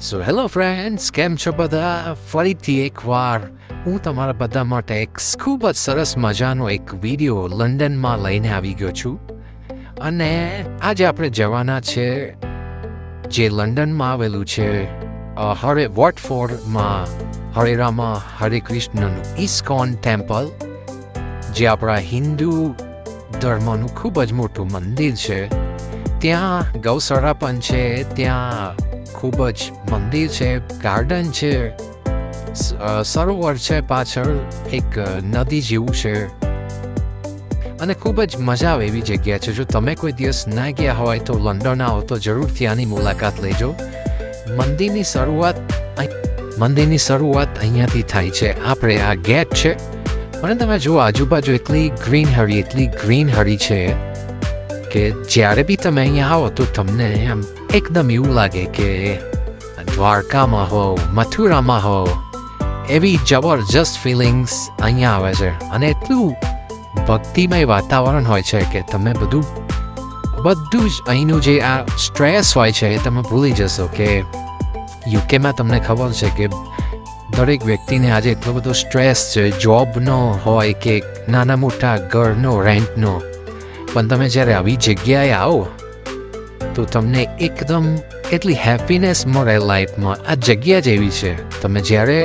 So hello friends કેમ છો બધા? ફરીથી એકવાર હું તમારા બધા માટે એક ખૂબ જ સરસ મજાનો એક વીડિયો લંડનમાં લઈને આવી ગયો છું. અને આજે આપણે જવાના છે જે લંડનમાં આવેલું છે હરે વોટફોર્ડમાં હરે રામા, હરે કૃષ્ણનું ઇસ્કોન ટેમ્પલ, જે આપણા હિન્દુ ધર્મનું ખૂબ જ મોટું મંદિર છે. ત્યાં ગૌશાળા પણ છે, ત્યાં ખૂબ જ મંદિર છે, ગાર્ડન છે સરોવર છે, પાછળ એક નદી જેવું છે. અને ખૂબ જ મજા આવે એવી જગ્યા છે. જો તમે કોઈ દિવસ ના ગયા હોય તો લંડન આવો તો જરૂર ત્યાંની મુલાકાત લેજો. મંદિરની શરૂઆત મંદિરની શરૂઆત અહીંયાથી થાય છે. આપણે આ ગેટ છે અને તમે જુઓ આજુબાજુ એટલી ગ્રીન હરી એટલી ગ્રીન હરી છે. કે જ્યારે બી તમે અહીંયા આવો તો તમને એમ એકદમ એવું લાગે કે દ્વારકામાં હો, મથુરામાં હો, એવી જબરજસ્ત ફિલિંગ્સ અહીંયા આવે છે. અને એટલું ભક્તિમય વાતાવરણ હોય છે કે તમે બધું બધું જ અહીંનું જે આ સ્ટ્રેસ હોય છે એ તમે ભૂલી જશો કે યુકેમાં તમને ખબર છે કે દરેક વ્યક્તિને આજે એટલો બધો સ્ટ્રેસ છે જોબનો હોય કે નાના મોટા ઘરનો રેન્ટનો પણ તમે જ્યારે આવી જગ્યાએ આવો, તો તમને એકદમ એટલી હેપીનેસ મળે લાઈફમાં આ જગ્યા જ એવી છે. તમે જ્યારે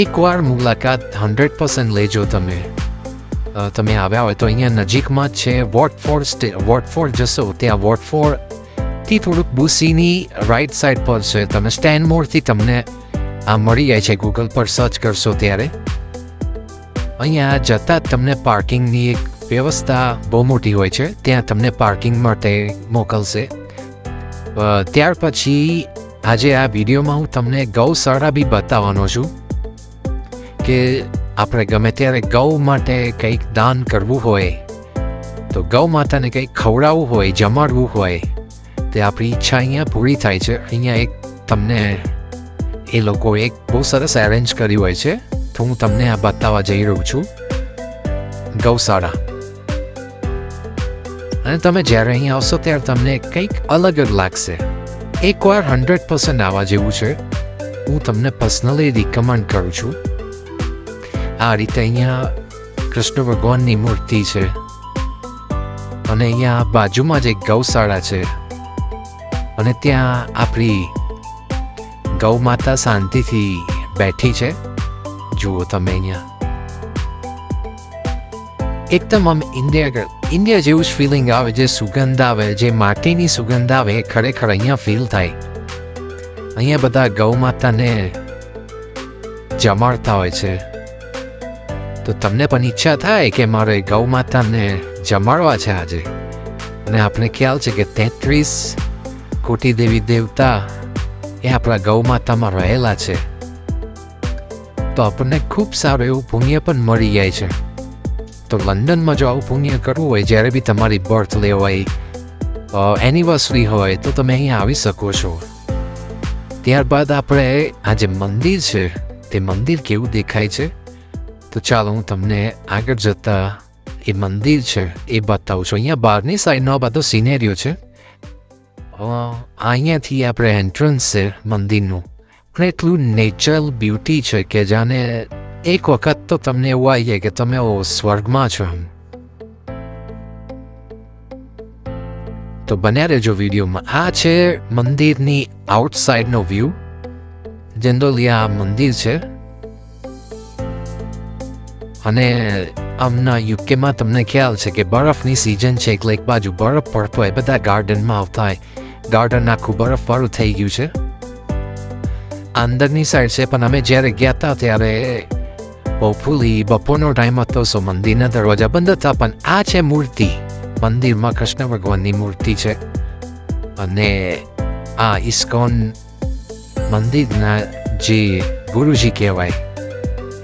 એકવાર મુલાકાત હંડ્રેડ પર્સન્ટ લેજો તમે. તમે આવ્યા હોય તો અહીંયા નજીકમાં જ છે વોટફોર સ્ટે વોટફોર્ડ જશો. ત્યાં વોટફોર્ડથી થોડુંક બુસીની રાઈટ સાઈડ પર છે. તમે સ્ટેન્ડ મોરથી તમને આ મળી જાય છે. ગૂગલ પર સર્ચ કરશો ત્યારે. અહીંયા જતાં જ તમને પાર્કિંગની એક વ્યવસ્થા બહુ મોટી હોય છે. ત્યાં તમને પાર્કિંગ માટે મોકલશે. ત્યાર પછી આજે આ વિડીયોમાં હું તમને ગૌશાળા બી બતાવવાનો છું કે આપણે ગમે ત્યારે ગૌ માટે કંઈક દાન કરવું હોય, તો ગૌ માતાને કંઈક ખવડાવવું હોય, જમાડવું હોય, તે આપણી ઈચ્છા અહીંયા પૂરી થાય છે. અહીંયા એક તમને એ લોકો એક બહુ સરસ એરેન્જ કર્યું હોય છે. તો હું તમને આ બતાવવા જઈ રહ્યો છું. ગૌશાળા. અને તમે જ્યારે અહીંયા આવશો ત્યારે તમને કંઈક અલગ જ લાગશે. એકવાર હંડ્રેડ પર્સન્ટ આવવા જેવું છે, હું તમને પર્સનલી રિકમેન્ડ કરું છું. આ રીતે અહીંયા કૃષ્ણ ભગવાનની મૂર્તિ છે. અને અહીંયા બાજુમાં જ એક ગૌશાળા છે. અને ત્યાં આપણી ગૌ માતા શાંતિથી બેઠી છે. જુઓ તમે અહીંયા. એકદમ આમ ઇન્ડિયા ઇન્ડિયા જેવું જ ફિલિંગ આવે જે સુગંધ આવે, જે માટીની સુગંધ આવે ખરેખર અહીંયા ફીલ થાય. અહીંયા બધા ગૌ માતાને જમાડતા હોય છે. તો તમને પણ ઈચ્છા થાય કે મારે ગૌ માતાને જમાડવા છે આજે? અને આપણે ખ્યાલ છે કે તેત્રીસ કોટી દેવી દેવતા એ આપણા ગૌ માતામાં રહેલા છે. તો આપણને ખૂબ સારું એવું પુણ્ય પણ મળી જાય છે. તો લંડનમાં જો આવું પુણ્ય કરવું હોય, જ્યારે બી તમારી બર્થ ડે હોય એનિવર્સરી હોય, તો તમે અહીંયા આવી શકો છો. ત્યારબાદ આપણે આ જે મંદિર છે, તે મંદિર કેવું દેખાય છે? તો ચાલો હું તમને આગળ જતા એ મંદિર છે, એ બતાવું છું. અહીંયા બહારની સાઈડનો બધો સિનેરિયો છે. અહીંયાથી આપણે એન્ટ્રન્સ છે મંદિરનું. પણ એટલું નેચરલ બ્યુટી છે કે જાણે એક વખત તો તમને એવું આવીએ કે તમે સ્વર્ગમાં છો એમ તો બન્યા રહેજો વિડીયોમાં આ છે મંદિરની આઉટસાઇડનો વ્યૂ જેન્દોલિયા મંદિર છે અને હમણાં યુકેમાં તમને ખ્યાલ છે કે બરફની સિઝન છે એટલે એક બાજુ બરફ પડતો હોય બધા ગાર્ડનમાં આવતા હોય ગાર્ડન આખું બરફવાળું થઈ ગયું છે અંદરની સાઈડ છે પણ અમે જ્યારે ગયા હતા ત્યારે બહુ બપોરનો ટાઈમ હતો, સો મંદિરના દરવાજા બંધ હતા, પણ આ છે મૂર્તિ. મંદિરમાં કૃષ્ણ ભગવાનની મૂર્તિ છે. અને આ ઇસ્કોન મંદિરના જે ગુરુજી કહેવાય,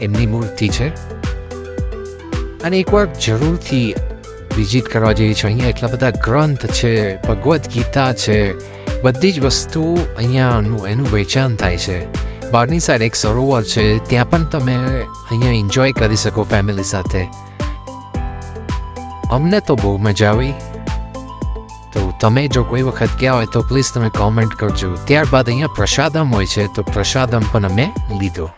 એમની મૂર્તિ છે. અને એકવાર જરૂરથી વિઝિટ કરવા જેવી છે. અહીંયા એટલા બધા ગ્રંથ છે, ભગવદ્ ગીતા છે, બધી જ વસ્તુ અહીંયાનું એનું વેચાણ થાય છે. બહારની સાઈડ એક સરોવર છે, ત્યાં પણ તમે અહીંયા એન્જોય કરી શકો ફેમિલી સાથે. અમને તો બહુ મજા આવી. તો તમે જો કોઈ વખત ગયા હોય તો પ્લીઝ તમે કોમેન્ટ કરજો. ત્યારબાદ અહીંયા પ્રસાદમ હોય છે, તો પ્રસાદમ પણ અમે લીધો.